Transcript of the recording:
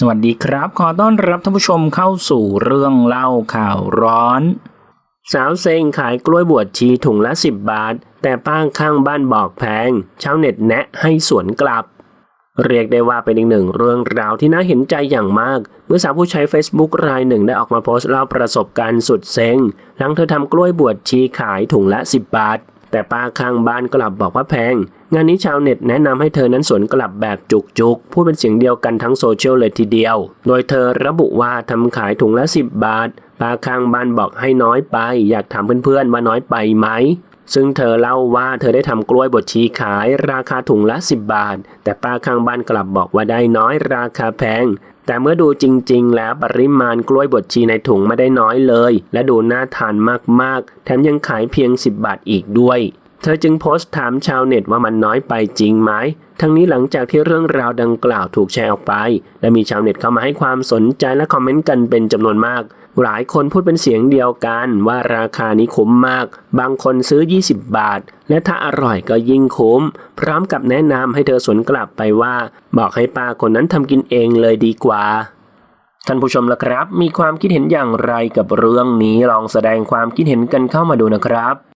สวัสดีครับ ขอต้อนรับท่านผู้ชมเข้าสู่เรื่องเล่าข่าวร้อน สาวเซงขายกล้วยบวชชีถุงละ 10 บาท แต่ป้างข้างบ้านบอกแพง ชาวเน็ตแนะให้สวนกลับ เรียกได้ว่าเป็นอีกหนึ่งเรื่องราวที่น่าเห็นใจอย่างมาก เมื่อสาวผู้ใช้ Facebook รายหนึ่งได้ออกมาโพสต์เล่าประสบการณ์สุดเซ็งหลังเธอทำกล้วยบวชชีขายถุงละ 10 บาท แต่ป้าข้างบ้านกลับบอกว่าแพง งานนี้ชาวเน็ตแนะนำให้เธอนั้นสวนกลับแบบจุกๆ พูดเป็นเสียงเดียวกันทั้งโซเชียลเลยทีเดียว โดยเธอระบุว่าทำขายถุงละ 10 บาทป้าข้างบ้านบอกให้น้อยไป อยากถามเพื่อนๆว่าน้อยไปไหม ซึ่งเธอเล่าว่าเธอได้ทำกล้วยบดชีขายราคาถุงละ 10 บาท แต่ป้าข้างบ้านกลับบอกว่าได้น้อยราคาแพง แต่เมื่อดูจริง ๆ แล้วปริมาณกล้วยบดชีในถุงไม่ได้น้อยเลย และดูน่าทานมากๆ แถมยังขายเพียง 10 บาทอีกด้วย ธอจึงโพสต์ถามชาวเน็ตว่ามันน้อยไปจริงไหม ทั้งนี้หลังจากที่เรื่องราวดังกล่าวถูกแชร์ออกไป และมีชาวเน็ตเข้ามาให้ความสนใจและคอมเมนต์กันเป็นจำนวนมาก หลายคนพูดเป็นเสียงเดียวกันว่าราคานี้คุ้มมาก บางคนซื้อ 20 บาท และถ้าอร่อยก็ยิ่งคุ้ม พร้อมกับแนะนำให้เธอสวนกลับไปว่า บอกให้ป้าคนนั้นทำกินเองเลยดีกว่าท่านผู้ชมล่ะครับ มีความคิดเห็นอย่างไรกับเรื่องนี้ลองแสดงความคิดเห็นกันเข้ามาดูนะครับ